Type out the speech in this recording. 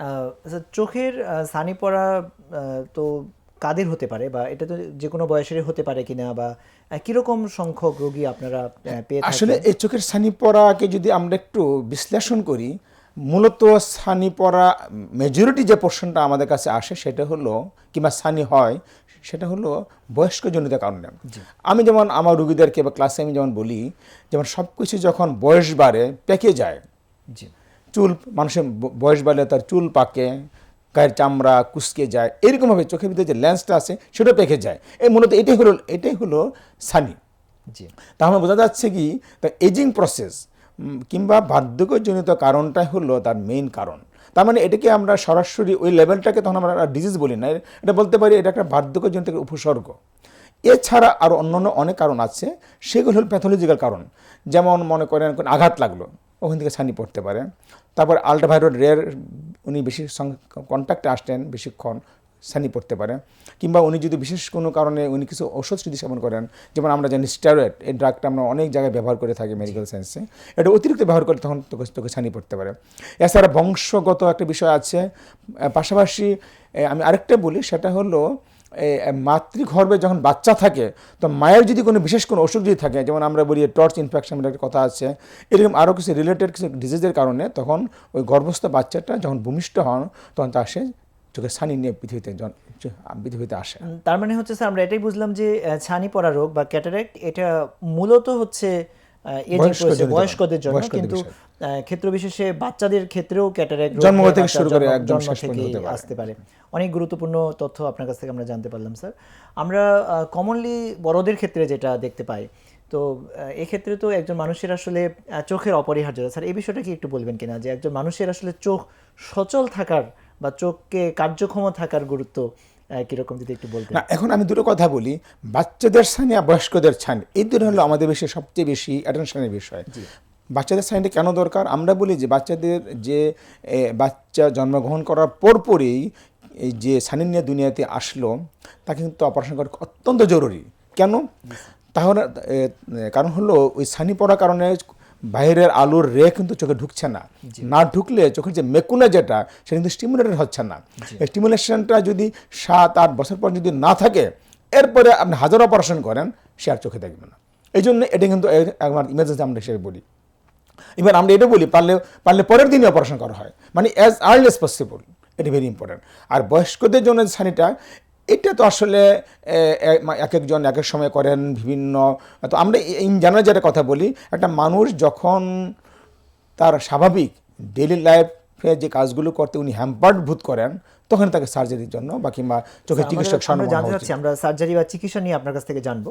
আচ্ছা, চোখের ছানি পড়া তো কাদের হতে পারে? বা এটা তো যে কোনো বয়সেরই হতে পারে কিনা? বা কীরকম সংখ্যক রোগী আপনারা পেয়ে আসলে এই চোখের ছানি পড়াকে যদি আমরা একটু বিশ্লেষণ করি মূলত ছানি পড়া মেজরিটি যে পোর্শনটা আমাদের কাছে আসে সেটা হলো কিংবা ছানি হয় সেটা হলো বয়স্কজনিত কারণে। আমি যেমন আমার রুগীদেরকে বা ক্লাসে আমি যেমন বলি যেমন সব কিছু যখন বয়স বাড়ে পেকে যায় জি। চুল মানুষের বয়স বাড়লে তার চুল পাকে গায়ের চামড়া কুচকে যায় এরকমভাবে চোখের ভিতরে যে লেন্সটা আছে সেটা পেকে যায়। এই মূলত এটাই হলো এটাই হলো ছানি জি। তাহলে বোঝা যাচ্ছে কি এজিং প্রসেস কিংবা বার্ধক্যজনিত কারণটাই হলো তার মেইন কারণ। তার মানে এটাকে আমরা সরাসরি ওই লেভেলটাকে তখন আমরা ডিজিজ বলি না। এটা বলতে পারি এটা একটা বার্ধক্যজনিত উপসর্গ। এছাড়া আরও অন্যান্য অনেক কারণ আছে সেগুলো হল প্যাথোলজিক্যাল কারণ। যেমন মনে করেন আঘাত লাগল। ওখান থেকে ছানি পড়তে পারে। তারপর আল্ট্রাভায়োলেট রেয়ার উনি বেশি কন্ট্যাক্টে আসতেন বেশিক্ষণ ছানি পড়তে পারে। কিংবা উনি যদি বিশেষ কোনো কারণে উনি কিছু ওষুধ যদি সেবন করেন, যেমন আমরা জানি স্টেরয়েড এই ড্রাগটা আমরা অনেক জায়গায় ব্যবহার করে থাকি মেডিকেল সায়েন্সে এটা অতিরিক্ত ব্যবহার করে তখন তোকে তোকে ছানি পড়তে পারে। এছাড়া বংশগত একটা বিষয় আছে। পাশাপাশি আমি আরেকটা বলি, সেটা হলো মাতৃগর্ভে যখন বাচ্চা থাকে, তো মায়ের যদি কোনো বিশেষ কোনো অসুখ যদি থাকে, যেমন আমরা বলি টর্চ ইনফেকশন একটা কথা আছে, এরকম আরও কিছু রিলেটেড কিছু ডিজিজের কারণে তখন ওই গর্ভস্থ বাচ্চাটা যখন ভূমিষ্ঠ হন, তখন তার সে চোখে ছানি নিয়ে পৃথিবীতে পৃথিবীতে আসে। তার মানে হচ্ছে স্যার, আমরা এটাই বুঝলাম যে ছানি পড়া রোগ বা ক্যাটারেক্ট এটা মূলত হচ্ছে বয়স্কদের জন্য কিন্তু বাচ্চাদের ক্ষেত্রেও ক্যাটারাক্ট থেকে শুরু করে একদম। আসতে পারে। অনেক গুরুত্বপূর্ণ তথ্য আপনার কাছ থেকে আমরা জানতে পারলাম স্যার। আমরা কমনলি বড়দের ক্ষেত্রে যেটা দেখতে পাই তো এক্ষেত্রে তো একজন মানুষের আসলে চোখের অপরিহার্যতা। স্যার এই বিষয়টা কি একটু বলবেন কিনা? যে একজন মানুষের আসলে চোখ সচল থাকার বা চোখকে কার্যক্ষম থাকার গুরুত্ব কীরকম যদি একটু বলতেন। না এখন আমি দুটো কথা বলি। বাচ্চাদের ছানি আর বয়স্কদের ছানি এই দুটো হলো আমাদের বেশি সবচেয়ে বেশি অ্যাটেনশনের বিষয়। বাচ্চাদের ছানিটা কেন দরকার? আমরা বলি যে বাচ্চাদের যে বাচ্চা জন্মগ্রহণ করার পরপরই এই যে ছানি নিয়ে দুনিয়াতে আসলো তাকে কিন্তু অপারেশন করা অত্যন্ত জরুরি। কেন? তাহলে কারণ হলো ওই ছানি পড়ার কারণে বাইরের আলোর রে কিন্তু চোখে ঢুকছে না। না ঢুকলে চোখের যে মেকুলা যেটা সেটা কিন্তু স্টিমুলেটেড হচ্ছে না। স্টিমুলেশনটা যদি সাত আট বছর পর যদি না থাকে এরপরে আপনি হাজার অপারেশন করেন সে আর চোখে দেখবে না। এই জন্য এটা কিন্তু এ- আমার ইমার্জেন্সি আমরা হিসেবে বলি। এবার আমরা এটা বলি পারলে পারলে পরের দিনই অপারেশন করা হয়। মানে অ্যাজ আর্লি এস পসিবল এটা ভেরি ইম্পর্টেন্ট আর বয়স্কদের জন্য ছানিটা এটা তো আসলে এক একজন এক এক সময় করেন বিভিন্ন তো আমরা ইন জেনারেল যেটা কথা বলি একটা মানুষ যখন তার স্বাভাবিক ডেলি লাইফে যে কাজগুলো করতে উনি হ্যাম্পার্ড ভূত করেন তখন তাকে সার্জারির জন্য বা কিংবা চোখের চিকিৎসক আমরা জানতে চাচ্ছি আমরা সার্জারি বা চিকিৎসা নিয়ে আপনার কাছ থেকে জানব।